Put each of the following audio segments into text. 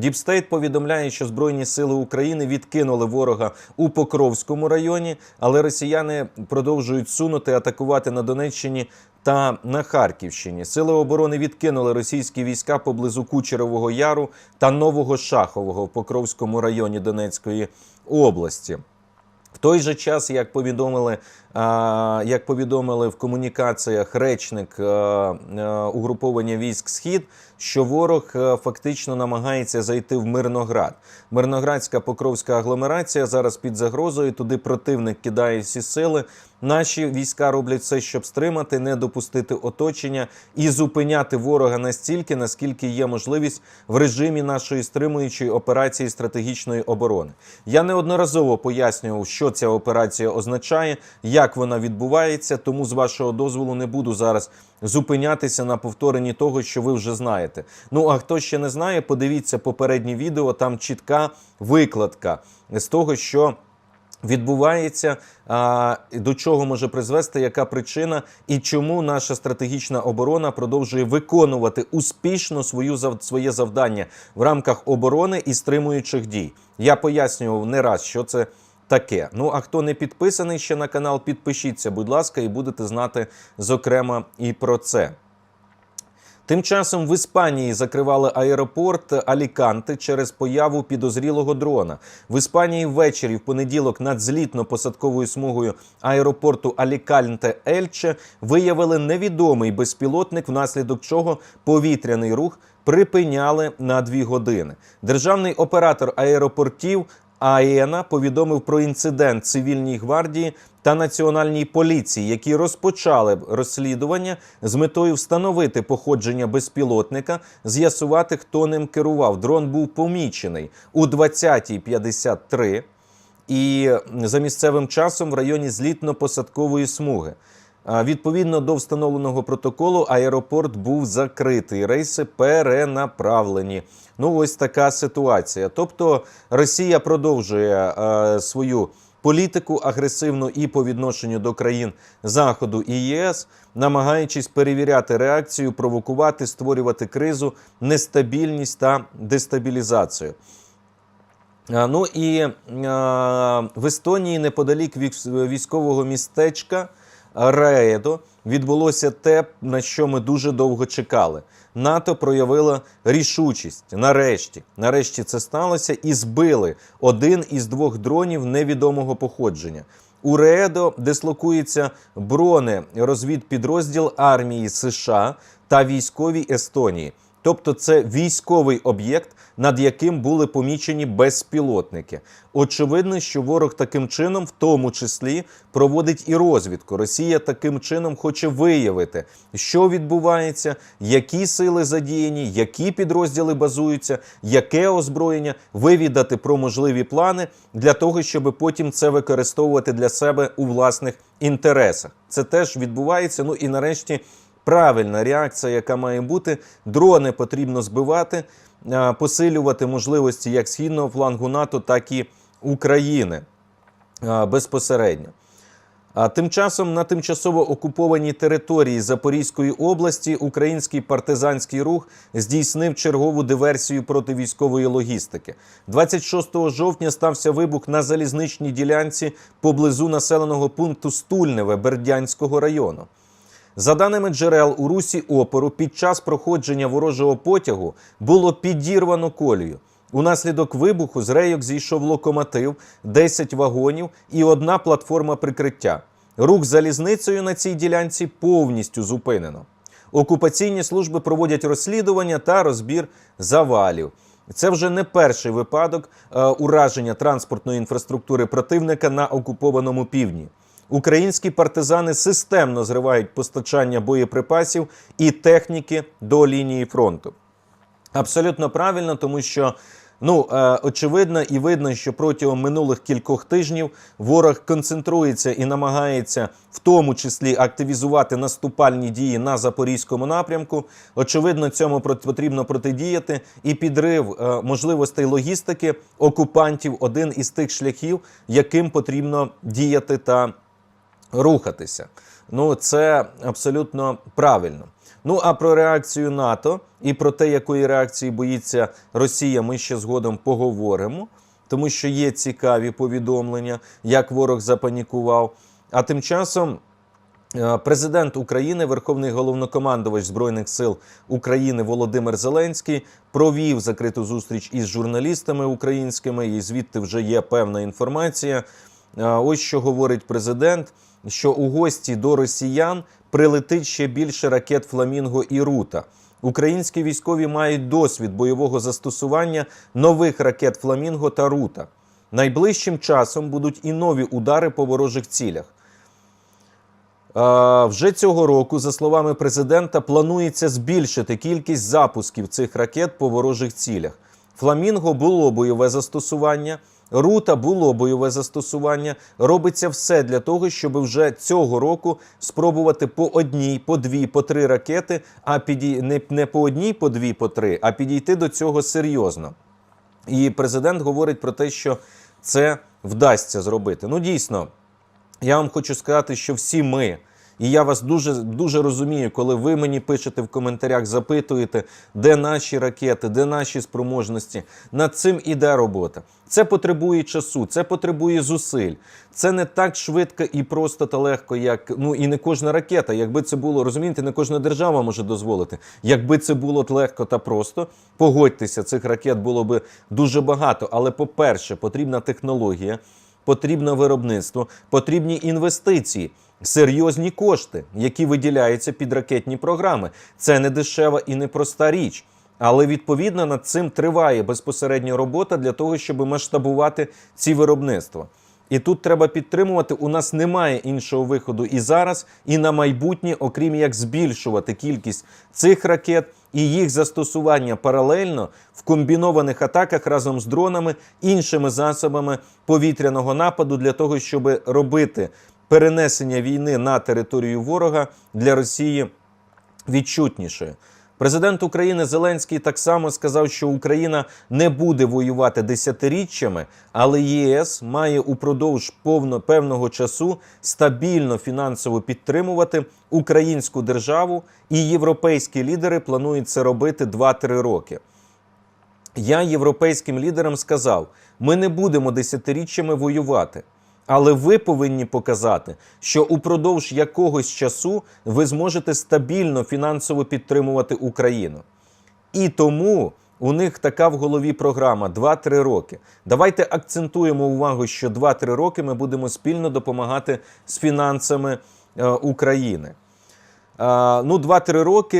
Діпстейт повідомляє, що Збройні сили України відкинули ворога у Покровському районі, але росіяни продовжують сунути атакувати на Донеччині та на Харківщині. Сили оборони відкинули російські війська поблизу Кучерового Яру та Нового Шахового в Покровському районі Донецької області. В той же час, як повідомили, як повідомили в комунікаціях речник а, а, угруповання військ Схід, що ворог фактично намагається зайти в Мирноград. Мирноградська покровська агломерація зараз під загрозою. Туди противник кидає всі сили. Наші війська роблять все, щоб стримати, не допустити оточення і зупиняти ворога настільки, наскільки є можливість в режимі нашої стримуючої операції стратегічної оборони. Я неодноразово пояснював, що ця операція означає, як вона відбувається. Тому з вашого дозволу не буду зараз зупинятися на повторенні того, що ви вже знаєте. Ну а хто ще не знає, подивіться попереднє відео. Там чітка викладка з того, що відбувається, а, до чого може призвести, яка причина і чому наша стратегічна оборона продовжує виконувати успішно свою своє завдання в рамках оборони і стримуючих дій. Я пояснював не раз, що це. Таке. Ну а хто не підписаний ще на канал, підпишіться, будь ласка, і будете знати зокрема і про це. Тим часом в Іспанії закривали аеропорт Аліканте через появу підозрілого дрона. В Іспанії ввечері в понеділок над злітно-посадковою смугою аеропорту Аліканте Ельче виявили невідомий безпілотник, внаслідок чого повітряний рух припиняли на дві години. Державний оператор аеропортів АЕНА повідомив про інцидент цивільній гвардії та національній поліції, які розпочали розслідування з метою встановити походження безпілотника, з'ясувати, хто ним керував. Дрон був помічений у 20.53 і за місцевим часом в районі злітно-посадкової смуги. Відповідно до встановленого протоколу, аеропорт був закритий, рейси перенаправлені. Ну, ось така ситуація. Тобто Росія продовжує е, свою політику агресивну і по відношенню до країн Заходу і ЄС, намагаючись перевіряти реакцію, провокувати, створювати кризу, нестабільність та дестабілізацію. А, Ну і а, в Естонії неподалік військового містечка Раедо відбулося те, на що ми дуже довго чекали. НАТО проявило рішучість. Нарешті, нарешті це сталося і збили один із двох дронів невідомого походження. У Реедо дислокується бронерозвідпідрозділ армії США та військові Естонії. Тобто це військовий об'єкт, над яким були помічені безпілотники. Очевидно, що ворог таким чином, в тому числі, проводить і розвідку. Росія таким чином хоче виявити, що відбувається, які сили задіяні, які підрозділи базуються, яке озброєння, вивідати про можливі плани для того, щоб потім це використовувати для себе у власних інтересах. Це теж відбувається. Ну і нарешті правильна реакція, яка має бути. Дрони потрібно збивати, посилювати можливості як східного флангу НАТО, так і України безпосередньо. А тим часом на тимчасово окупованій території Запорізької області український партизанський рух здійснив чергову диверсію противійськової логістики. 26 жовтня стався вибух на залізничній ділянці поблизу населеного пункту Стульневе Бердянського району. За даними джерел у русі опору, під час проходження ворожого потягу було підірвано колію. Унаслідок вибуху з рейок зійшов локомотив, 10 вагонів і одна платформа прикриття. Рух залізницею на цій ділянці повністю зупинено. Окупаційні служби проводять розслідування та розбір завалів. Це вже не перший випадок е, ураження транспортної інфраструктури противника на окупованому півдні. Українські партизани системно зривають постачання боєприпасів і техніки до лінії фронту. Абсолютно правильно, тому що ну е, очевидно і видно, що протягом минулих кількох тижнів ворог концентрується і намагається в тому числі активізувати наступальні дії на запорізькому напрямку. Очевидно, цьому потрібно протидіяти. І підрив е, можливостей логістики окупантів один із тих шляхів, яким потрібно діяти та рухатися. Ну, це абсолютно правильно. Ну а про реакцію НАТО і про те, якої реакції боїться Росія, ми ще згодом поговоримо, тому що є цікаві повідомлення, як ворог запанікував. А тим часом. Е, Президент України, Верховний головнокомандувач Збройних сил України Володимир Зеленський провів закриту зустріч із журналістами українськими, і звідти вже є певна інформація. Е, Ось що говорить президент: що у гості до росіян прилетить ще більше ракет Фламінго і Рута. Українські військові мають досвід бойового застосування нових ракет Фламінго та Рута. Найближчим часом будуть і нові удари по ворожих цілях. Е, Вже цього року, за словами президента, планується збільшити кількість запусків цих ракет по ворожих цілях. Фламінго було бойове застосування, рута було бойове застосування. Робиться все для того, щоб вже цього року спробувати по одній, по дві, по три ракети, а підій... не, не по одній, по дві, по три, а підійти до цього серйозно. І президент говорить про те, що це вдасться зробити. Ну, дійсно, я вам хочу сказати, що всі ми, і я вас дуже дуже розумію, коли ви мені пишете в коментарях, запитуєте, де наші ракети, де наші спроможності. Над цим іде робота. Це потребує часу, це потребує зусиль. Це не так швидко і просто та легко, як ну і не кожна ракета. Якби це було, розумієте, не кожна держава може дозволити. Якби це було легко та просто, погодьтеся, цих ракет було би дуже багато. Але, по-перше, потрібна технологія потрібне виробництво, потрібні інвестиції, серйозні кошти, які виділяються під ракетні програми. Це не дешева і не проста річ. Але відповідно над цим триває безпосередня робота для того, щоб масштабувати ці виробництва. І тут треба підтримувати. У нас немає іншого виходу і зараз, і на майбутнє, окрім як збільшувати кількість цих ракет і їх застосування паралельно в комбінованих атаках разом з дронами, іншими засобами повітряного нападу для того, щоб робити перенесення війни на територію ворога для Росії відчутнішою. Президент України Зеленський так само сказав, що Україна не буде воювати десятиріччями, але ЄС має упродовж повно певного часу стабільно фінансово підтримувати українську державу, і європейські лідери планують це робити 2-3 роки. Я європейським лідерам сказав: ми не будемо десятиріччями воювати. Але ви повинні показати, що упродовж якогось часу ви зможете стабільно фінансово підтримувати Україну. І тому у них така в голові програма 2-3 роки. Давайте акцентуємо увагу, що 2-3 роки ми будемо спільно допомагати з фінансами е, України. Е, ну, 2-3 роки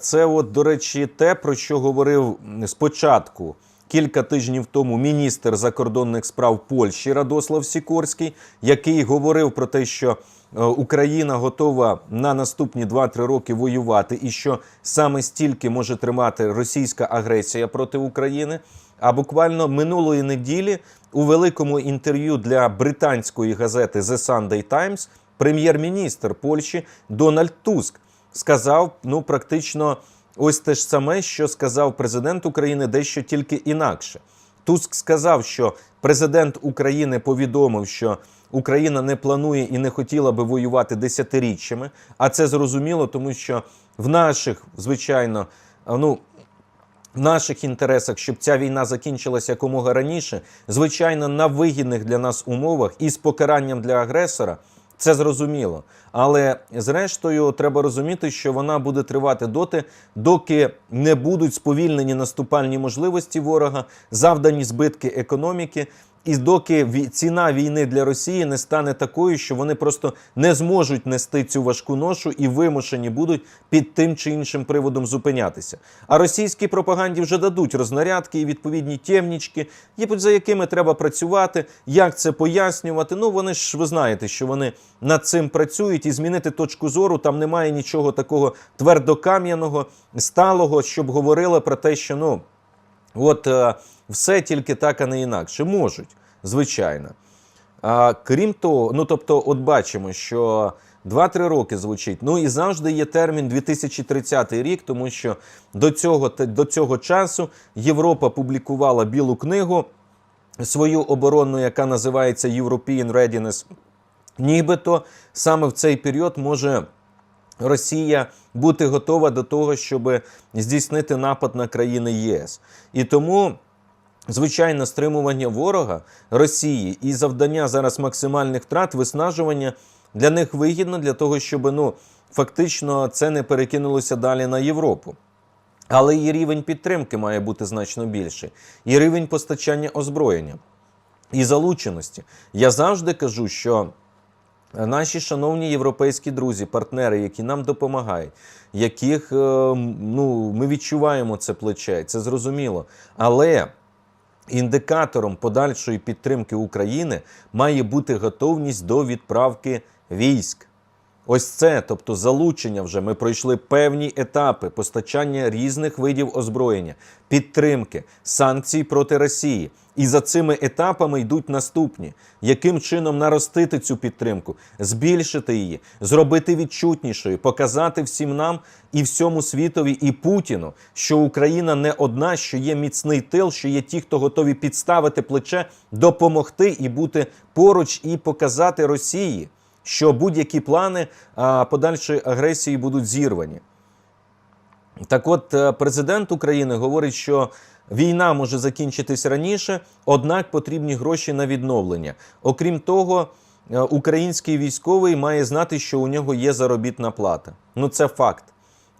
це, от, до речі, те, про що говорив спочатку кілька тижнів тому міністр закордонних справ Польщі Радослав Сікорський, який говорив про те, що е, Україна готова на наступні 2-3 роки воювати, і що саме стільки може тримати російська агресія проти України. А буквально минулої неділі у великому інтерв'ю для британської газети The Sunday Times прем'єр-міністр Польщі Дональд Туск сказав ну практично ось те ж саме, що сказав президент України, дещо тільки інакше. Туск сказав, що президент України повідомив, що Україна не планує і не хотіла би воювати десятиріччями. А це зрозуміло, тому що в наших, звичайно, ну. В наших інтересах, щоб ця війна закінчилася якомога раніше, звичайно, на вигідних для нас умовах і з покаранням для агресора, це зрозуміло. Але зрештою, треба розуміти, що вона буде тривати доти, доки не будуть сповільнені наступальні можливості ворога, завдані збитки економіки. І доки ціна війни для Росії не стане такою, що вони просто не зможуть нести цю важку ношу і вимушені будуть під тим чи іншим приводом зупинятися. А російській пропаганді вже дадуть рознарядки і відповідні темнічки, за якими треба працювати, як це пояснювати. Ну вони ж ви знаєте, що вони над цим працюють і змінити точку зору. Там немає нічого такого твердокам'яного, сталого, щоб говорило про те, що ну. От е, все тільки так, а не інакше. Можуть, звичайно. А крім того, ну тобто, от бачимо, що 2-3 роки звучить. Ну і завжди є термін 2030 рік, тому що до цього, до цього часу Європа публікувала білу книгу свою оборонну, яка називається European Readiness. Нібито саме в цей період може Росія бути готова до того, щоб здійснити напад на країни єс. І тому. Звичайно, стримування ворога Росії і завдання зараз максимальних втрат, виснажування для них вигідно для того, щоб ну фактично це не перекинулося далі на Європу. Але і рівень підтримки має бути значно більший, і рівень постачання озброєння і залученості. Я завжди кажу, що наші шановні європейські друзі, партнери, які нам допомагають, яких е, ну, ми відчуваємо це плече, це зрозуміло. Але індикатором подальшої підтримки України має бути готовність до відправки військ. Ось це, тобто залучення вже. Ми пройшли певні етапи постачання різних видів озброєння, підтримки, санкцій проти Росії. І за цими етапами йдуть наступні: яким чином наростити цю підтримку, збільшити її, зробити відчутнішою, показати всім нам і всьому світові, і Путіну, що Україна не одна, що є міцний тил, що є ті, хто готові підставити плече, допомогти і бути поруч, і показати Росії що будь-які плани подальшої агресії будуть зірвані. Так от, е, президент України говорить, що війна може закінчитись раніше, однак потрібні гроші на відновлення. Окрім того, е, український військовий має знати, що у нього є заробітна плата. Ну це факт.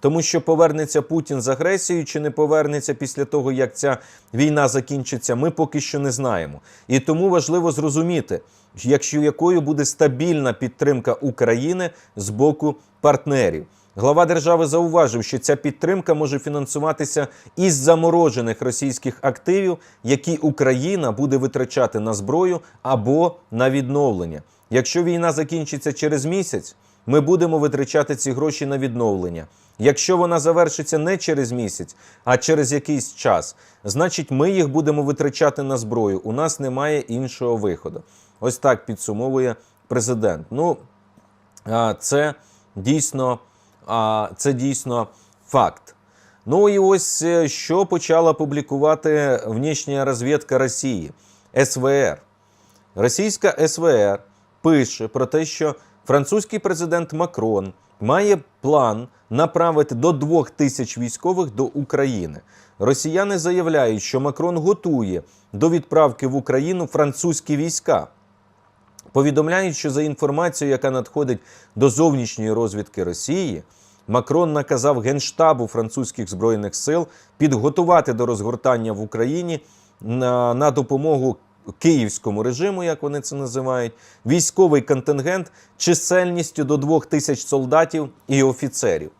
Тому що повернеться Путін з агресією чи не повернеться після того, як ця війна закінчиться, ми поки що не знаємо. І тому важливо зрозуміти, якщо якою буде стабільна підтримка України з боку партнерів. Глава держави зауважив, що ця підтримка може фінансуватися із заморожених російських активів, які Україна буде витрачати на зброю або на відновлення. Якщо війна закінчиться через місяць, ми будемо витрачати ці гроші на відновлення. Якщо вона завершиться не через місяць, а через якийсь час, значить ми їх будемо витрачати на зброю. У нас немає іншого виходу. Ось так підсумовує президент. Ну, це дійсно, це дійсно факт. Ну і ось е, що почала публікувати внішня розвідка Росії СВР. Російська СВР пише про те, що французький президент Макрон має план направити до двох тисяч військових до України. Росіяни заявляють, що Макрон готує до відправки в Україну французькі війська. Повідомляють, що за інформацією, яка надходить до зовнішньої розвідки Росії, Макрон наказав Генштабу французьких збройних сил підготувати до розгортання в Україні на, на допомогу київському режиму, як вони це називають, військовий контингент чисельністю до двох тисяч солдатів і офіцерів.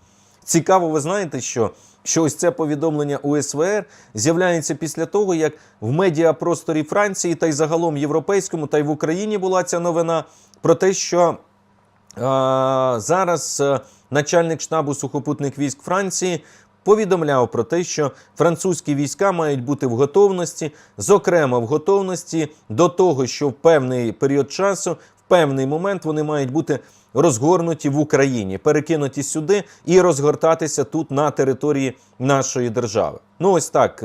Цікаво, ви знаєте, що що ось це повідомлення УСВР з'являється після того, як в медіапросторі Франції та й загалом європейському, та й в Україні була ця новина про те, що а, зараз а, начальник штабу сухопутних військ Франції повідомляв про те, що французькі війська мають бути в готовності, зокрема в готовності до того, що в певний період часу, в певний момент вони мають бути розгорнуті в Україні, перекинуті сюди і розгортатися тут на території нашої держави. Ну ось так.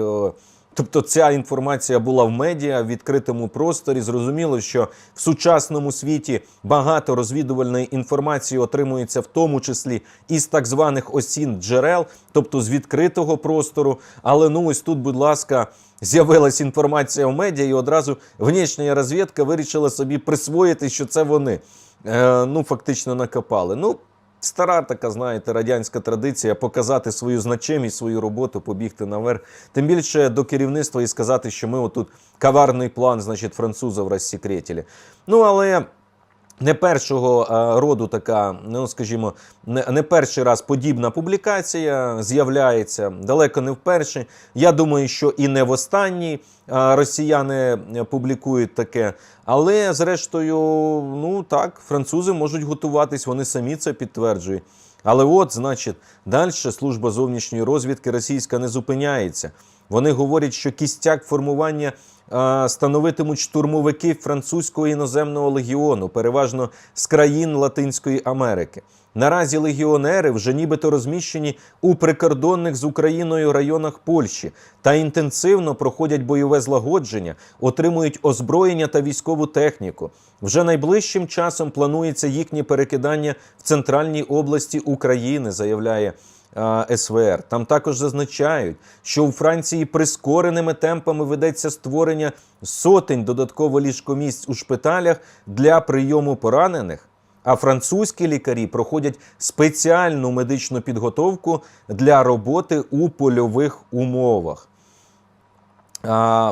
Тобто ця інформація була в медіа в відкритому просторі. Зрозуміло, що в сучасному світі багато розвідувальної інформації отримується в тому числі із так званих осін джерел, тобто з відкритого простору. Але ну ось тут, будь ласка, з'явилася інформація в медіа, і одразу внішня розвідка вирішила собі присвоїти, що це вони е, ну фактично накопали. Ну Стара така, знаєте, радянська традиція показати свою значимість, свою роботу, побігти наверх. Тим більше до керівництва і сказати, що ми отут каварний план, значить, французів розсекретили. Ну, але не першого е, роду така, ну скажімо, не, не перший раз подібна публікація з'являється, далеко не вперше. Я думаю, що і не в останній е, росіяни публікують таке. Але, зрештою, ну так, французи можуть готуватись, вони самі це підтверджують. Але от, значить, далі служба зовнішньої розвідки російська не зупиняється. Вони говорять, що кістяк формування а, становитимуть штурмовики французького іноземного легіону, переважно з країн Латинської Америки. Наразі легіонери вже нібито розміщені у прикордонних з Україною районах Польщі та інтенсивно проходять бойове злагодження, отримують озброєння та військову техніку. Вже найближчим часом планується їхнє перекидання в центральній області України, заявляє СВР. Там також зазначають, що у Франції прискореними темпами ведеться створення сотень додатково ліжкомісць у шпиталях для прийому поранених. А французькі лікарі проходять спеціальну медичну підготовку для роботи у польових умовах.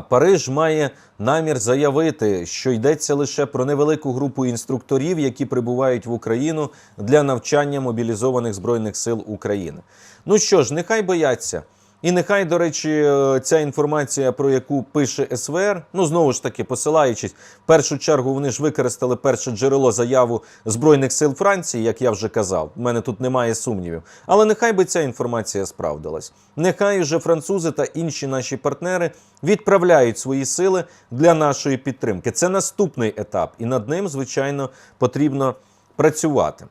Париж має намір заявити, що йдеться лише про невелику групу інструкторів, які прибувають в Україну для навчання мобілізованих збройних сил України. Ну що ж, нехай бояться. І нехай, до речі, е, ця інформація, про яку пише СВР, ну знову ж таки, посилаючись, в першу чергу вони ж використали перше джерело заяву Збройних сил Франції, як я вже казав. У мене тут немає сумнівів. Але нехай би ця інформація справдилась. Нехай вже французи та інші наші партнери відправляють свої сили для нашої підтримки. Це наступний етап, і над ним, звичайно, потрібно працювати.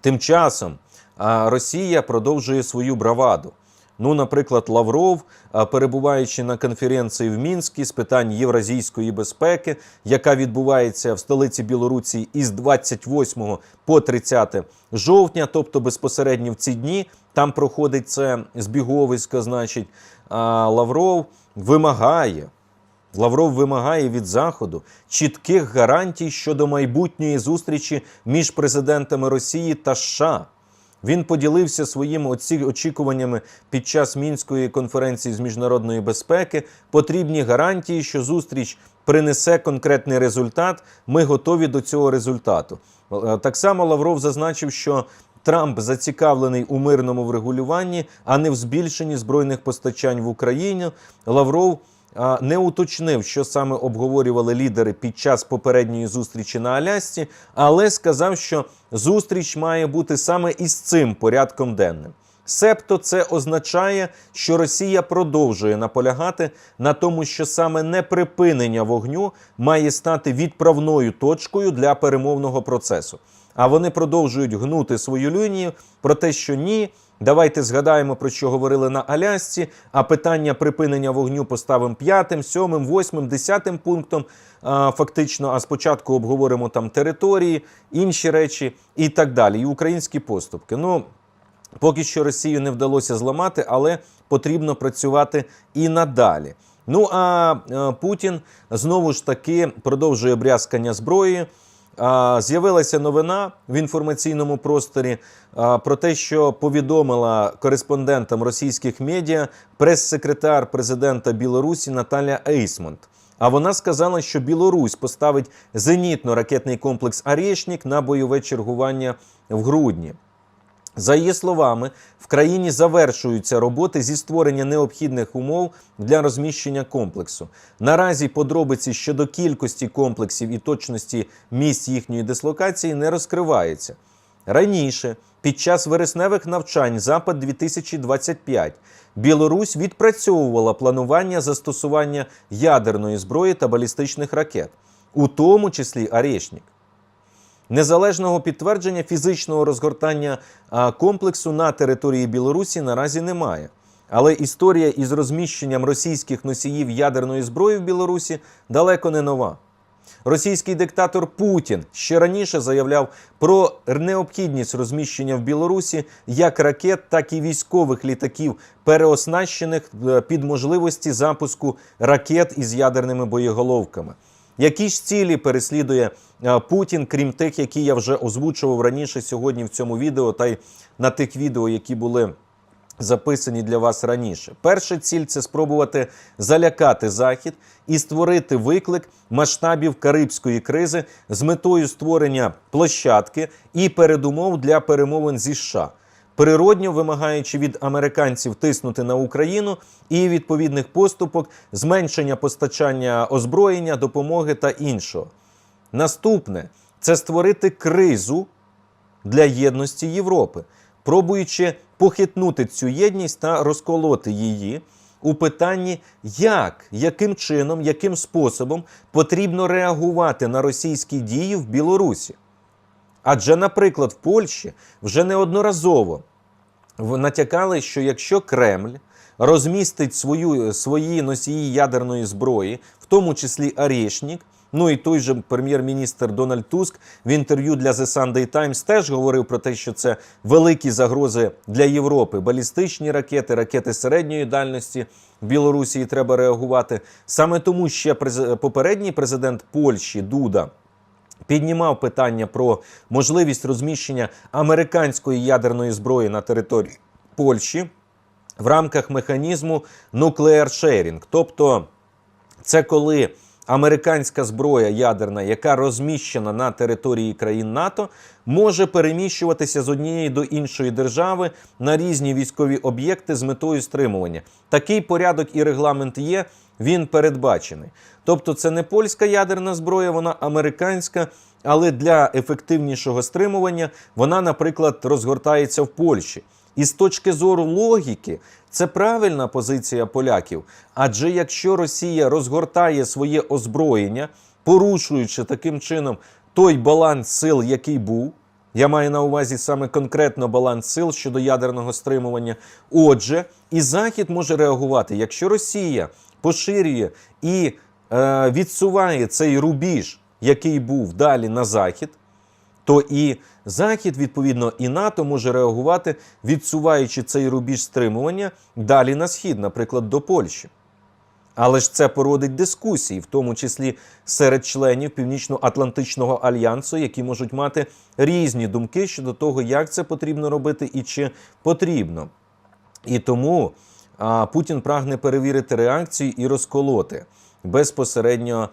Тим часом Росія продовжує свою браваду. Ну, наприклад, Лавров, перебуваючи на конференції в Мінську з питань євразійської безпеки, яка відбувається в столиці Білорусі із 28 по 30 жовтня, тобто безпосередньо в ці дні, там проходить це збіговисько, значить, Лавров вимагає. Лавров вимагає від Заходу чітких гарантій щодо майбутньої зустрічі між президентами Росії та США. Він поділився своїми очікуваннями під час мінської конференції з міжнародної безпеки. Потрібні гарантії, що зустріч принесе конкретний результат. Ми готові до цього результату. Е, Так само Лавров зазначив, що Трамп зацікавлений у мирному врегулюванні, а не в збільшенні збройних постачань в Україні. Лавров не уточнив, що саме обговорювали лідери під час попередньої зустрічі на Алясці, але сказав, що зустріч має бути саме із цим порядком денним. Себто це означає, що Росія продовжує наполягати на тому, що саме неприпинення вогню має стати відправною точкою для перемовного процесу. А вони продовжують гнути свою лінію про те, що ні. Давайте згадаємо про що говорили на Алясці. А питання припинення вогню поставимо п'ятим, сьомим, восьмим, десятим пунктом. А, фактично, а спочатку обговоримо там території, інші речі і так далі. І українські поступки. Ну поки що Росію не вдалося зламати, але потрібно працювати і надалі. Ну а е, Путін знову ж таки продовжує брязкання зброї. З'явилася новина в інформаційному просторі про те, що повідомила кореспондентам російських медіа прес-секретар президента Білорусі Наталя Ейсмонт. А вона сказала, що Білорусь поставить зенітно-ракетний комплекс «Арєшнік» на бойове чергування в грудні. За її словами, в країні завершуються роботи зі створення необхідних умов для розміщення комплексу. Наразі подробиці щодо кількості комплексів і точності місць їхньої дислокації не розкриваються. Раніше, під час вересневих навчань Запад 2025 Білорусь відпрацьовувала планування застосування ядерної зброї та балістичних ракет, у тому числі «Арєшнік». Незалежного підтвердження фізичного розгортання комплексу на території Білорусі наразі немає. Але історія із розміщенням російських носіїв ядерної зброї в Білорусі далеко не нова. Російський диктатор Путін ще раніше заявляв про необхідність розміщення в Білорусі як ракет, так і військових літаків, переоснащених е, під можливості запуску ракет із ядерними боєголовками. Які ж цілі переслідує е, Путін, крім тих, які я вже озвучував раніше сьогодні в цьому відео, та й на тих відео, які були записані для вас раніше. Перша ціль це спробувати залякати Захід і створити виклик масштабів карибської кризи з метою створення площадки і передумов для перемовин зі США. Природньо вимагаючи від американців тиснути на Україну і відповідних поступок, зменшення постачання озброєння, допомоги та іншого. Наступне це створити кризу для єдності Європи, пробуючи похитнути цю єдність та розколоти її у питанні, як, яким чином, яким способом потрібно реагувати на російські дії в Білорусі. Адже, наприклад, в Польщі вже неодноразово натякали, що якщо Кремль розмістить свою, свої носії ядерної зброї, в тому числі Арєшнік, ну і той же прем'єр-міністр Дональд Туск в інтерв'ю для The Sunday Times теж говорив про те, що це великі загрози для Європи. Балістичні ракети, ракети середньої дальності в Білорусі треба реагувати. Саме тому ще попередній президент Польщі Дуда піднімав питання про можливість розміщення американської ядерної зброї на території Польщі в рамках механізму Sharing. Тобто, це коли американська зброя ядерна, яка розміщена на території країн НАТО, може переміщуватися з однієї до іншої держави на різні військові об'єкти з метою стримування. Такий порядок і регламент є. Він передбачений. Тобто, це не польська ядерна зброя, вона американська, але для ефективнішого стримування вона, наприклад, розгортається в Польщі. І з точки зору логіки, це правильна позиція поляків. Адже якщо Росія розгортає своє озброєння, порушуючи таким чином той баланс сил, який був, я маю на увазі саме конкретно баланс сил щодо ядерного стримування. Отже, і Захід може реагувати, якщо Росія поширює і е, відсуває цей рубіж, який був далі на захід, то і Захід, відповідно, і НАТО може реагувати, відсуваючи цей рубіж стримування далі на схід, наприклад, до Польщі. Але ж це породить дискусії, в тому числі серед членів Північно-Атлантичного альянсу, які можуть мати різні думки щодо того, як це потрібно робити і чи потрібно. І тому а, Путін прагне перевірити реакцію і розколоти безпосередньо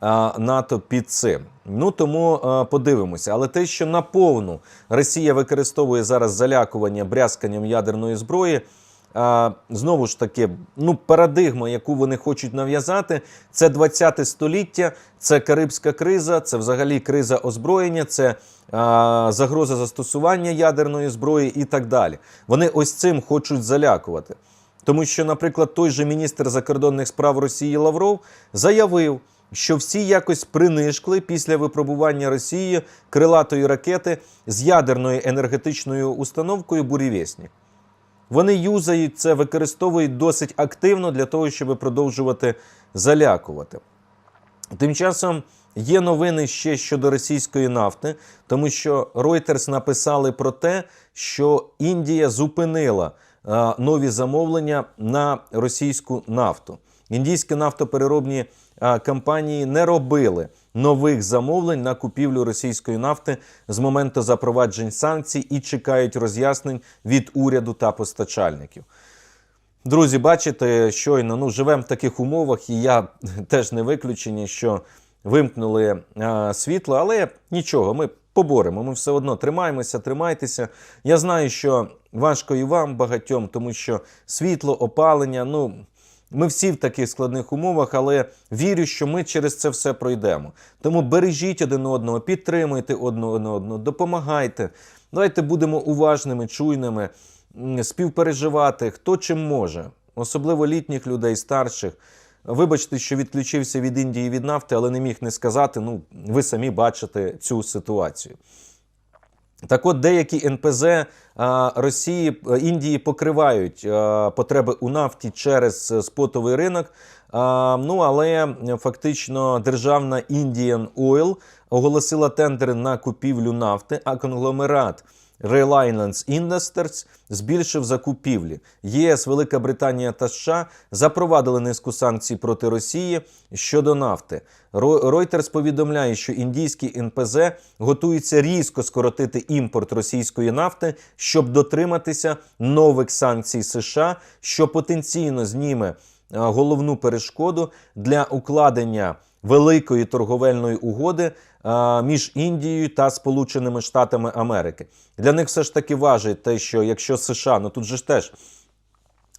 а, НАТО під цим. Ну тому а, подивимося. Але те, що наповну Росія використовує зараз залякування брязканням ядерної зброї. А, знову ж таки, ну, парадигма, яку вони хочуть нав'язати, це 20 століття, це Карибська криза, це взагалі криза озброєння, це а, загроза застосування ядерної зброї і так далі. Вони ось цим хочуть залякувати. Тому що, наприклад, той же міністр закордонних справ Росії Лавров заявив, що всі якось принишкли після випробування Росії крилатої ракети з ядерною енергетичною установкою Бурєвєснік. Вони юзають це, використовують досить активно для того, щоб продовжувати залякувати. Тим часом є новини ще щодо російської нафти, тому що Reuters написали про те, що Індія зупинила нові замовлення на російську нафту. Індійські нафтопереробні е, компанії не робили нових замовлень на купівлю російської нафти з моменту запроваджень санкцій і чекають роз'яснень від уряду та постачальників. Друзі, бачите, щойно ну, живемо в таких умовах, і я теж не виключення, що вимкнули а, світло, але нічого, ми поборемо. Ми все одно тримаємося, тримайтеся. Я знаю, що важко і вам багатьом, тому що світло, опалення, ну. Ми всі в таких складних умовах, але вірю, що ми через це все пройдемо. Тому бережіть один одного, підтримуйте одне одного, допомагайте. Давайте будемо уважними, чуйними, співпереживати, хто чим може, особливо літніх людей, старших. Вибачте, що відключився від Індії від нафти, але не міг не сказати. Ну, ви самі бачите цю ситуацію. Так от деякі НПЗ а, Росії е, Індії покривають а, потреби у нафті через е, спотовий ринок. Ну але е, фактично державна Indian Oil оголосила тендери на купівлю нафти, а конгломерат Reliance Industries збільшив закупівлі. ЄС, Велика Британія та США запровадили низку санкцій проти Росії щодо нафти. Reuters повідомляє, що індійські НПЗ готуються різко скоротити імпорт російської нафти, щоб дотриматися нових санкцій США, що потенційно зніме головну перешкоду для укладення великої торговельної угоди між Індією та Сполученими Штатами Америки. Для них все ж таки важить те, що якщо США, ну тут же ж теж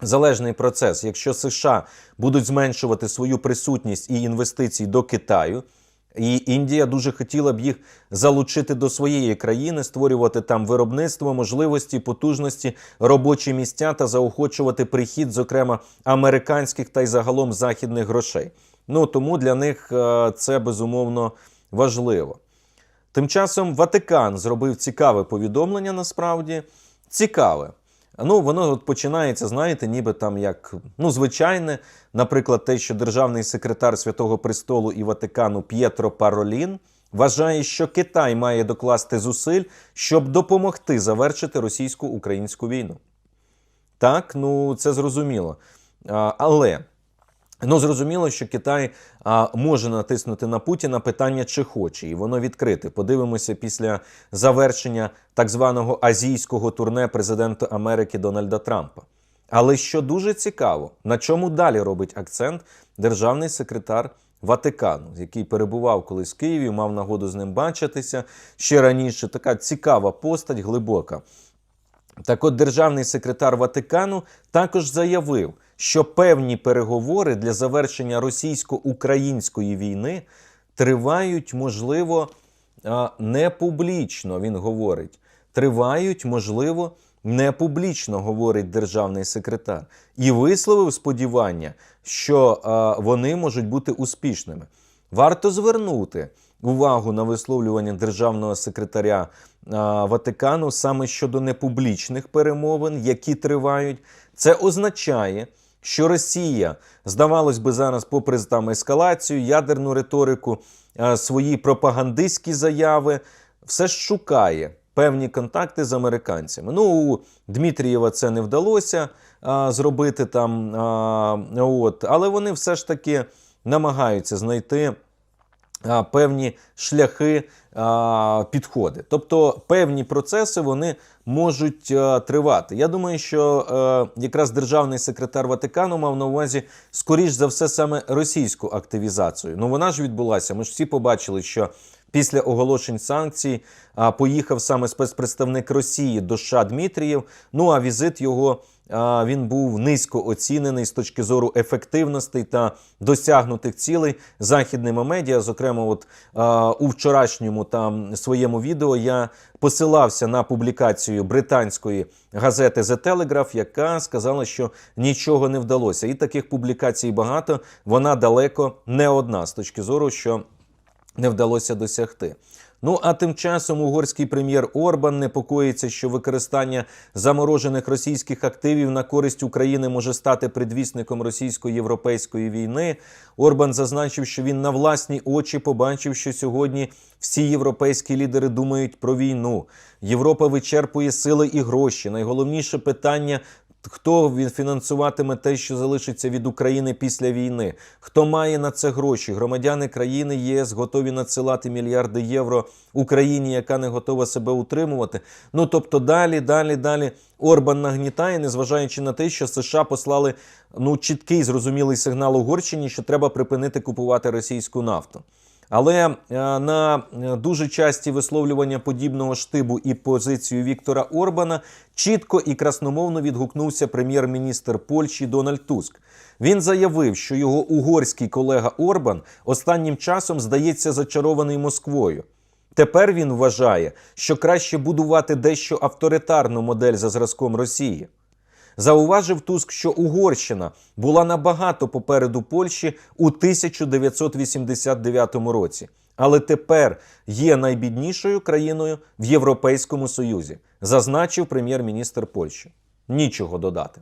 залежний процес, якщо США будуть зменшувати свою присутність і інвестиції до Китаю. І Індія дуже хотіла б їх залучити до своєї країни, створювати там виробництво, можливості, потужності, робочі місця та заохочувати прихід, зокрема американських та й загалом західних грошей. Ну тому для них е, це безумовно важливо. Тим часом Ватикан зробив цікаве повідомлення насправді. Цікаве. Ну, воно от починається, знаєте, ніби там як ну, звичайне, наприклад, те, що державний секретар Святого Престолу і Ватикану П'єтро Паролін вважає, що Китай має докласти зусиль, щоб допомогти завершити російсько-українську війну. Так, ну це зрозуміло. Але ну зрозуміло, що Китай а, може натиснути на Путіна питання, чи хоче, і воно відкрите. Подивимося після завершення так званого азійського турне президента Америки Дональда Трампа. Але що дуже цікаво, на чому далі робить акцент державний секретар Ватикану, який перебував колись в Києві, мав нагоду з ним бачитися ще раніше. Така цікава постать, глибока. Так от державний секретар Ватикану також заявив, що певні переговори для завершення російсько-української війни тривають, можливо, не публічно, він говорить. Тривають, можливо, не публічно, говорить державний секретар, і висловив сподівання, що вони можуть бути успішними. Варто звернути увагу на висловлювання державного секретаря Ватикану саме щодо непублічних перемовин, які тривають. Це означає, що Росія, здавалось би, зараз, попри там ескалацію, ядерну риторику, свої пропагандистські заяви, все ж шукає певні контакти з американцями. Ну, у Дмитрієва це не вдалося а, зробити там, а, от, але вони все ж таки намагаються знайти певні шляхи підходи. Тобто певні процеси вони можуть тривати. Я думаю, що е, якраз державний секретар Ватикану мав на увазі, скоріш за все, саме російську активізацію. Ну вона ж відбулася. Ми ж всі побачили, що. Після оголошень санкцій поїхав саме спецпредставник Росії до США Дмитрієв. Ну а візит його він був низько оцінений з точки зору ефективностей та досягнутих цілей західними медіа. Зокрема, от у вчорашньому там своєму відео я посилався на публікацію британської газети The Telegraph, яка сказала, що нічого не вдалося. І таких публікацій багато. Вона далеко не одна з точки зору, що не вдалося досягти. Ну а тим часом угорський прем'єр Орбан непокоїться, що використання заморожених російських активів на користь України може стати предвісником російсько-європейської війни. Орбан зазначив, що він на власні очі побачив, що сьогодні всі європейські лідери думають про війну. Європа вичерпує сили і гроші. Найголовніше питання Хто він фінансуватиме те, що залишиться від України після війни? Хто має на це гроші? Громадяни країни ЄС готові надсилати мільярди євро Україні, яка не готова себе утримувати. Ну тобто, далі, далі, далі Орбан нагнітає, незважаючи на те, що США послали ну чіткий зрозумілий сигнал Угорщині, що треба припинити купувати російську нафту. Але е, на дуже часті висловлювання подібного штибу і позицію Віктора Орбана чітко і красномовно відгукнувся прем'єр-міністр Польщі Дональд Туск. Він заявив, що його угорський колега Орбан останнім часом здається зачарований Москвою. Тепер він вважає, що краще будувати дещо авторитарну модель за зразком Росії. Зауважив Туск, що Угорщина була набагато попереду Польщі у 1989 році, але тепер є найбіднішою країною в Європейському Союзі, зазначив прем'єр-міністр Польщі. Нічого додати.